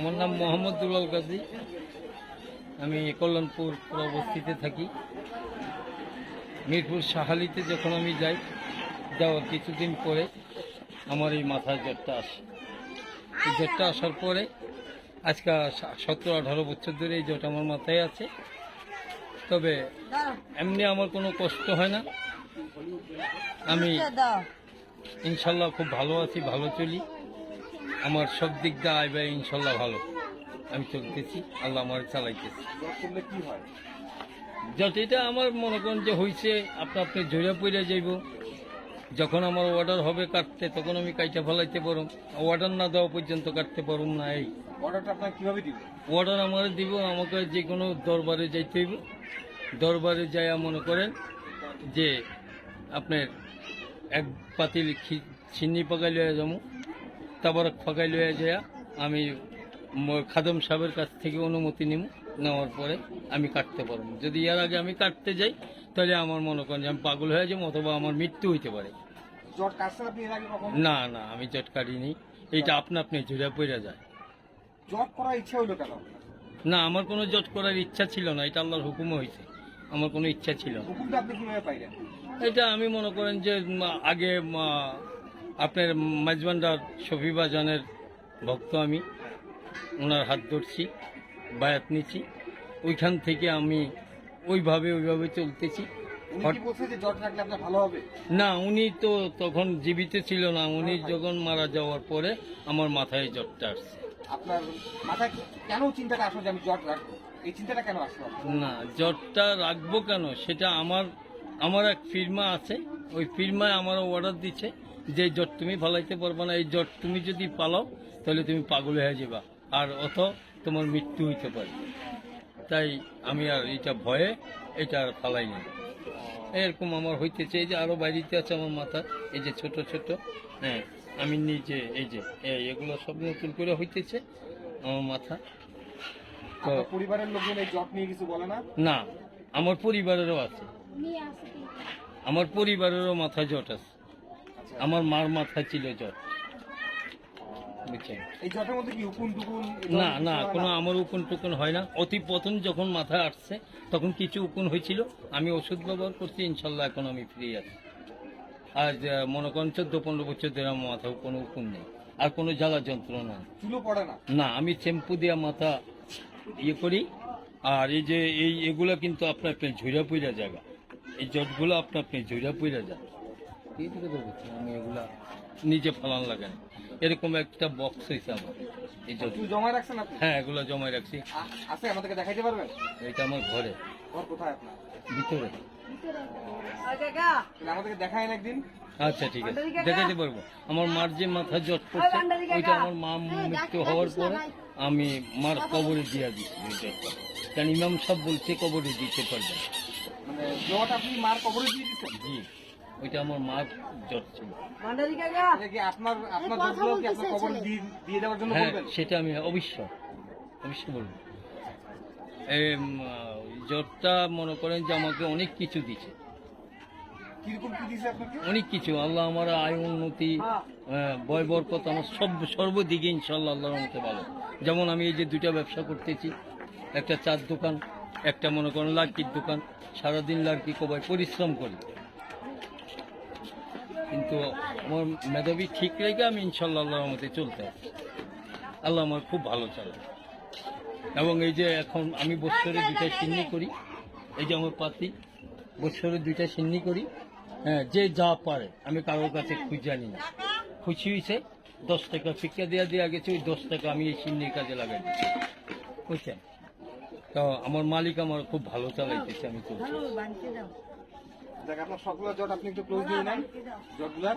আমার নাম মোহাম্মদ দুলাল কাজী আমি কল্যাণপুর অবস্থিতে থাকি। মিরপুর সাহালিতে যখন আমি যাই যাওয়ার কিছুদিন পরে আমার এই মাথায় জ্বরটা আসে। এই জ্বরটা আসার পরে আজকে সতেরো আঠারো বছর ধরে এই জ্বরটা আমার মাথায় আছে। তবে এমনি আমার কোনো কষ্ট হয় না। আমি ইনশাল্লাহ খুব ভালো আছি ভালো চলি। আমার সব দিক দিয়ে আয় ব্যয় ইনশাল্লাহ ভালো। আমি চলতেছি আল্লাহ আমার চালাইতেছি। কি হয়? যত এটা আমার মনে করেন যে হয়েছে আপনি আপনি জোরে পড়ে যাইব। যখন আমার অর্ডার হবে কাটতে তখন আমি কাইটা ফেলাইতে পারুম। অর্ডার না দেওয়া পর্যন্ত কাটতে পারুম না এই। অর্ডারটা আপনার কীভাবে দিবেন অর্ডার আমার দিব আমাকে যে কোনো দরবারে যাইতে হইব। দরবারে যাইয়া মনে করেন যে আপনার এক পাতিল চিনি পাকাই লইয়া যাব। তারপর ফাঁকাই লইয়া যাইয়া আমি খাদম সাহেবের কাছ থেকে অনুমতি নিব নেওয়ার পরে আমি কাটতে পারব। যদি এর আগে আমি কাটতে যাই তাহলে আমার মনে করেন যে আমি পাগল হয়ে যাব অথবা আমার মৃত্যু হইতে পারে। না না আমি জট কাটিনি। এইটা আপনা আপনি ঝুড়ে পড়ে যায়। জ্বর করার ইচ্ছা হইল কেন? না আমার কোনো জট করার ইচ্ছা ছিল না এটা আল্লাহর হুকুমও হয়েছে আমার কোনো ইচ্ছা ছিল না। এটা আমি মনে করেন যে আগে আপনার মাঝবান্ডার শফিবা জানের ভক্ত আমি। ওনার হাত ধরছি বায়াত নিচ্ছি। ওইখান থেকে আমি ওইভাবে ওইভাবে চলতেছি। না উনি তো তখন জীবিত ছিল না। উনি যখন মারা যাওয়ার পরে আমার মাথায় জ্বরটা আসছে। আপনার মাথায় কেন চিন্তাটা আসলো যে আমি জ্বর রাখব? এই চিন্তাটা কেন আসলো না জ্বরটা রাখব কেন? সেটা আমার আমার এক ফির্মা আছে। ওই ফির্মায় আমার অর্ডার দিচ্ছে। যে জ্বর তুমি ফালাইতে পারবে না এই জ্বর তুমি যদি পালাও তাহলে তুমি পাগল হয়ে যাবা। আর অত তোমার মৃত্যু হইতে পারে। তাই আমি আর এটা ভয়ে এটা আর ফালাই না এরকম আমার হইতেছে এই যে আরও বাইরেতে আছে আমার মাথা এই যে ছোট ছোট হ্যাঁ আমি নিজে এই যে এগুলো সব নতুন করে হইতেছে আমার মাথা। তো পরিবারের লোকজন এই নিয়ে কিছু বলে না? না আমার পরিবারেরও আছে। আমার পরিবারেরও মাথা জট আছে। আমার মার মাথায় ছিল এই না না কোনো আমার উকুন টুকুন হয় না। অতি প্রথম যখন মাথায় আসছে তখন কিছু উকুন হয়েছিল। আমি ওষুধ ব্যবহার করছি ইনশাল্লাহ এখন আমি ফ্রি আছি। আর মনে করেন চোদ্দ পনেরো বছর ধরে আমার মাথায় কোনো উকুন নেই। আর কোনো জ্বালা যন্ত্রণা নেই। চুলো পড়ে না? না আমি শ্যাম্পু দিয়া মাথা ইয়ে করি। আর এই যে এই এগুলা কিন্তু আপনার আপনি ঝুড়া পুইরা জায়গা। এই জটগুলো আপনার আপনি ঝুড়া পুইরা যায়। এই দিকে তো বলছি, আমি এগুলা নিজে ফালান লাগে না। এরকম একটা বক্স হয়েছে আমার। এই জট জমা রাখছেন আপনি? হ্যাঁ এগুলো জমায় রাখছি। আছে আমাদেরকে দেখাইতে পারবেন? এটা আমার ঘরে। ঘর কোথায় আপনার? ভিতরে। আমাদেরকে একদিন। আচ্ছা ঠিক আছে। দেখাতে পারব। আমার মার যে মাথা জট পড়ছে ওইটা আমার মা মৃত্যু হওয়ার পরে আমি মার কবরে দিয়া দিচ্ছি কারণ ইমাম সব বলছে কবরে দিতে পারবে না। মানে জ্বর আপনি মার কবরে দিয়ে দিচ্ছেন? জি। ওইটা আমার মার জট ছিল। এটা কি আপনার আপনার জ্বরগুলো কি আপনার কবরে দিয়ে দিয়ে দেওয়ার জন্য হ্যাঁ সেটা আমি অবশ্যই অবশ্যই বলব। জ্বরটা মনে করেন যে আমাকে অনেক কিছু দিছে অনেক কিছু আল্লাহ আমার আয় উন্নতি হ্যাঁ, বয় বরকত আমার সব সর্বদিকে ইনশাল্লাহ আল্লাহর মতো ভালো। যেমন আমি এই যে দুইটা ব্যবসা করতেছি একটা চার দোকান একটা মনে করেন লাড়কির দোকান সারাদিন লাড়কি কবাই পরিশ্রম করি। কিন্তু আমার মেধাবী ঠিক রেখে আমি ইনশাল্লাহ আল্লাহর মতে চলতে আল্লাহ আমার খুব ভালো চালায়। এবং এই যে এখন আমি বছরে দুইটা সিন্নি করি, এই যে আমার পাতি বছরে দুইটা সিন্নি করি হ্যাঁ যে যা পারে, আমি কারোর কাছে খুঁজে জানি না। খুশি হয়েছে দশ টাকা ফিকা দেওয়া দেওয়া গেছে, ওই দশ টাকা আমি এই সিন্নির কাজে লাগাই বুঝছেন? তো আমার মালিক আমার খুব ভালো চালাইতেছে, আমি চলছি দেখ আপনার সবগুলো জট আপনি একটু ক্লোজ দিয়ে নেন জ্বরগুলার